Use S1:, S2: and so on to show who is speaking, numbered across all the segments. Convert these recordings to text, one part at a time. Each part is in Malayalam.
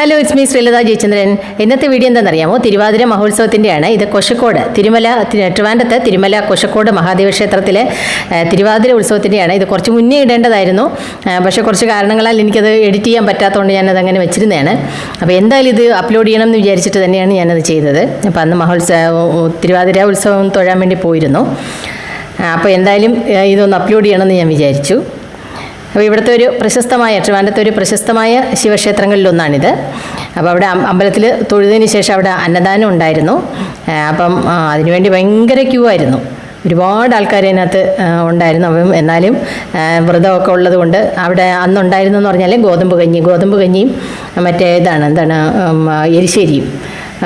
S1: Hello it's me Sreelatha Jayachandran. ഇന്നത്തെ വീഡിയോ എന്താണെന്നറിയാമോ? തിരുവാതിര മഹോത്സവത്തിന്റെയാണ് ഇത് കൊശക്കോട് തിരുമല ട്രിവാൻഡത്ത് തിരുമല കൊശക്കോട് മഹാദേവ ക്ഷേത്രത്തിലെ തിരുവാതിര ഉത്സവത്തിന്റെയാണ് ഇത് കുറച്ച് മുന്നേ ഇടേണ്ടതായിരുന്നു. പക്ഷേ കുറച്ച് കാരണങ്ങളാൽ എനിക്കത് എഡിറ്റ് ചെയ്യാൻ പറ്റാത്തതുകൊണ്ട് ഞാനത് അങ്ങനെ വെച്ചിരുന്നതാണ്. അപ്പോൾ എന്തായാലും ഇത് അപ്ലോഡ് ചെയ്യണം എന്ന് വിചാരിച്ചിട്ട് തന്നെയാണ് ഞാനത് ചെയ്തത്. അപ്പോൾ അന്ന് മഹോത്സവ തിരുവാതിര ഉത്സവം തൊഴാൻ വേണ്ടി പോയിരുന്നു. അപ്പോൾ എന്തായാലും ഇതൊന്ന് അപ്ലോഡ് ചെയ്യണമെന്ന് ഞാൻ വിചാരിച്ചു. അപ്പോൾ ഇവിടുത്തെ ഒരു പ്രശസ്തമായ ട്രിവാൻഡത്തെ ഒരു പ്രശസ്തമായ ശിവക്ഷേത്രങ്ങളിലൊന്നാണിത് അപ്പോൾ അവിടെ അമ്പലത്തിൽ തൊഴുതിന് ശേഷം അവിടെ അന്നദാനം ഉണ്ടായിരുന്നു. അപ്പം അതിനുവേണ്ടി ഭയങ്കര ക്യൂ ആയിരുന്നു. ഒരുപാട് ആൾക്കാർ അതിനകത്ത് ഉണ്ടായിരുന്നു. അപ്പം എന്നാലും വ്രതമൊക്കെ ഉള്ളത് കൊണ്ട് അവിടെ അന്നുണ്ടായിരുന്നു എന്ന് പറഞ്ഞാൽ ഗോതമ്പ് കഞ്ഞി ഗോതമ്പ് കഞ്ഞിയും മറ്റേ ഇതാണ് എന്താണ് എരിശ്ശേരിയും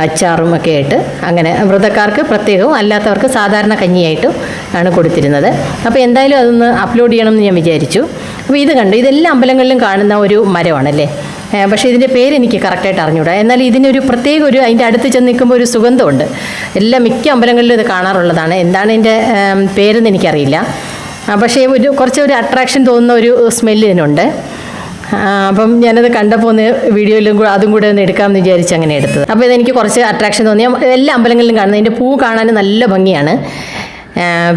S1: അച്ചാറും ഒക്കെ ആയിട്ട് അങ്ങനെ വ്രതക്കാർക്ക് പ്രത്യേകവും അല്ലാത്തവർക്ക് സാധാരണ കഞ്ഞിയായിട്ടും ആണ് കൊടുത്തിരുന്നത്. അപ്പോൾ എന്തായാലും അതൊന്ന് അപ്ലോഡ് ചെയ്യണമെന്ന് ഞാൻ വിചാരിച്ചു. അപ്പോൾ ഇത് കണ്ടു. ഇതെല്ലാ അമ്പലങ്ങളിലും കാണുന്ന ഒരു മരമാണല്ലേ? പക്ഷേ ഇതിന്റെ പേര് എനിക്ക് കറക്റ്റായിട്ട് അറിഞ്ഞൂടാ. എന്നാൽ ഇതിനൊരു പ്രത്യേക ഒരു അതിന്റെ അടുത്ത് ചെന്ന് നിൽക്കുമ്പോൾ ഒരു സുഗന്ധമുണ്ട്. എല്ലാ മിക്ക അമ്പലങ്ങളിലും ഇത് കാണാറുള്ളതാണ്. എന്താണ് ഇതിന്റെ പേരെന്ന് എനിക്കറിയില്ല. പക്ഷേ ഒരു കുറച്ച് ഒരു അട്രാക്ഷൻ തോന്നുന്ന ഒരു സ്മെല്ല് ഇതിനുണ്ട്. അപ്പം ഞാനത് കണ്ടപ്പോൾ ഒന്ന് വീഡിയോയിലും കൂടെ അതും കൂടെ ഒന്ന് എടുക്കാമെന്ന് വിചാരിച്ച് അങ്ങനെ എടുത്തത്. അപ്പോൾ ഇതെനിക്ക് കുറച്ച് അട്രാക്ഷൻ തോന്നി. എല്ലാ അമ്പലങ്ങളിലും കാണുന്നത് ഇതിന്റെ പൂ കാണാൻ നല്ല ഭംഗിയാണ്.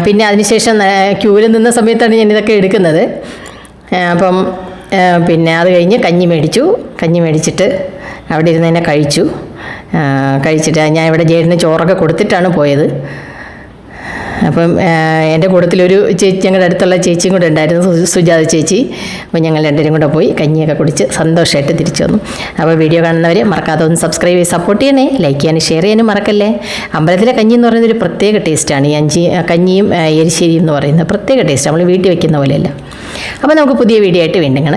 S1: പിന്നെ അതിനുശേഷം ക്യൂവിൽ നിന്ന സമയത്താണ് ഞാനിതൊക്കെ എടുക്കുന്നത്. അപ്പം പിന്നെ അത് കഴിഞ്ഞ് കഞ്ഞി മേടിച്ചു. കഞ്ഞി മേടിച്ചിട്ട് അവിടെ ഇരുന്ന് തന്നെ കഴിച്ചു കഴിച്ചിട്ട് ഞാൻ ഇവിടെ ജയിലിന് ചോറൊക്കെ കൊടുത്തിട്ടാണ് പോയത്. അപ്പം എന്റെ കൂട്ടത്തിലൊരു ചേച്ചി ഞങ്ങളുടെ അടുത്തുള്ള ചേച്ചിയും കൂടെ ഉണ്ടായിരുന്നു സുജാത ചേച്ചി. അപ്പോൾ ഞങ്ങൾ രണ്ടുപേരും കൂടെ പോയി കഞ്ഞിയൊക്കെ കുടിച്ച് സന്തോഷമായിട്ട് തിരിച്ചു വന്നു. അപ്പോൾ വീഡിയോ കാണുന്നവർ മറക്കാതെ ഒന്ന് സബ്സ്ക്രൈബ് ചെയ്ത് സപ്പോർട്ട് ചെയ്യണേ. ലൈക്ക് ചെയ്യാനും ഷെയർ ചെയ്യാനും മറക്കല്ലേ? അമ്പലത്തിലെ കഞ്ഞി എന്ന് പറയുന്നത് ഒരു പ്രത്യേക ടേസ്റ്റാണ് ഈ അഞ്ചി കഞ്ഞിയും എരിശ്ശേരി എന്ന് പറയുന്നത് പ്രത്യേക ടേസ്റ്റ് നമ്മൾ വീട്ടിൽ വെക്കുന്ന പോലെയല്ല. അപ്പോൾ നമുക്ക് പുതിയ വീഡിയോ ആയിട്ട് വീണ്ടും കാണാം.